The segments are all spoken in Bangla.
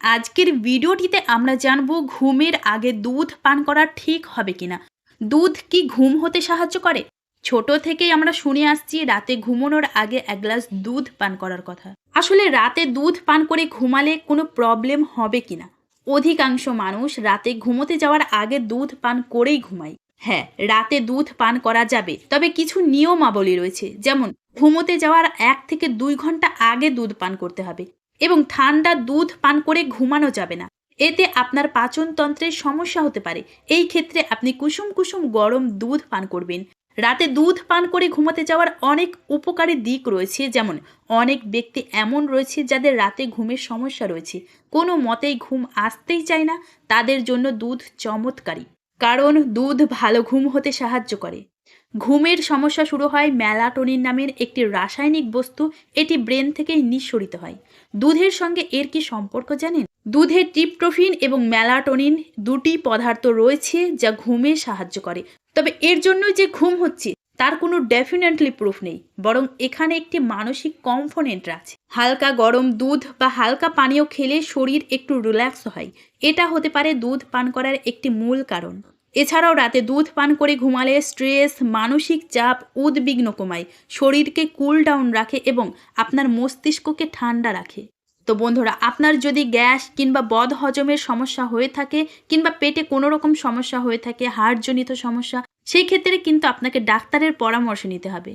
আজকের ভিডিওটিতে আমরা জানব ঘুমের আগে দুধ পান করা ঠিক হবে কিনা। দুধ কি ঘুম হতে সাহায্য করে? ছোট থেকেই আমরা শুনে আসছি রাতে ঘুমানোর আগে এক গ্লাস দুধ পান করার কথা। আসলে রাতে দুধ পান করে ঘুমালে কোনো প্রবলেম হবে কিনা? অধিকাংশ মানুষ রাতে ঘুমোতে যাওয়ার আগে দুধ পান করেই ঘুমায়। হ্যাঁ রাতে দুধ পান করা যাবে, তবে কিছু নিয়মাবলী রয়েছে। যেমন, ঘুমোতে যাওয়ার এক থেকে দুই ঘণ্টা আগে দুধ পান করতে হবে। এবং ঠান্ডা দুধ পান করে ঘুমানো যাবে না। এতে আপনার পাচনতন্ত্রের সমস্যা হতে পারে। এই ক্ষেত্রে আপনি কুসুম কুসুম গরম দুধ পান করবেন। রাতে দুধ পান করে ঘুমাতে যাওয়ার অনেক উপকারী দিক রয়েছে। যেমন, অনেক ব্যক্তি এমন রয়েছে যাদের রাতে ঘুমের সমস্যা রয়েছে। কোনো মতেই ঘুম আসতেই চায় না। তাদের জন্য দুধ চমৎকারী। কারণ দুধ ভালো ঘুম হতে সাহায্য করে। ঘুমের সমস্যা শুরু হয় ম্যালাটোনিন নামের একটি রাসায়নিক বস্তু। এটি ব্রেন থেকে নিঃসরিত হয়। দুধের সঙ্গে এর কি সম্পর্ক জানেন? দুধে ট্রিপ্টোফিন এবং ম্যালাটোনিন দুটি পদার্থ রয়েছে যা ঘুমে সাহায্য করে। তবে এর জন্য যে ঘুম হচ্ছে, তার কোনো ডেফিনেটলি প্রুফ নেই। বরং এখানে একটি মানসিক কম্পোনেন্ট আছে। হালকা গরম দুধ বা হালকা পানীয় খেলে শরীর একটু রিল্যাক্স হয়। এটা হতে পারে দুধ পান করার একটি মূল কারণ। এছাড়াও রাতে দুধ পান করে ঘুমালে স্ট্রেস, মানসিক চাপ, উদ্বিগ্ন কমায়। শরীরকে কুল ডাউন রাখে এবং আপনার মস্তিষ্ককে ঠান্ডা রাখে। তো বন্ধুরা, আপনার যদি গ্যাস কিংবা বদ হজমের সমস্যা হয়ে থাকে কিংবা পেটে কোনো রকম সমস্যা হয়ে থাকে হার্টজনিত সমস্যা সেই ক্ষেত্রে কিন্তু আপনাকে ডাক্তারের পরামর্শ নিতে হবে।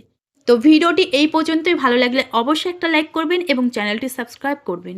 তো ভিডিওটি এই পর্যন্তই। ভালো লাগলে অবশ্যই একটা লাইক করবেন এবং চ্যানেলটি সাবস্ক্রাইব করবেন।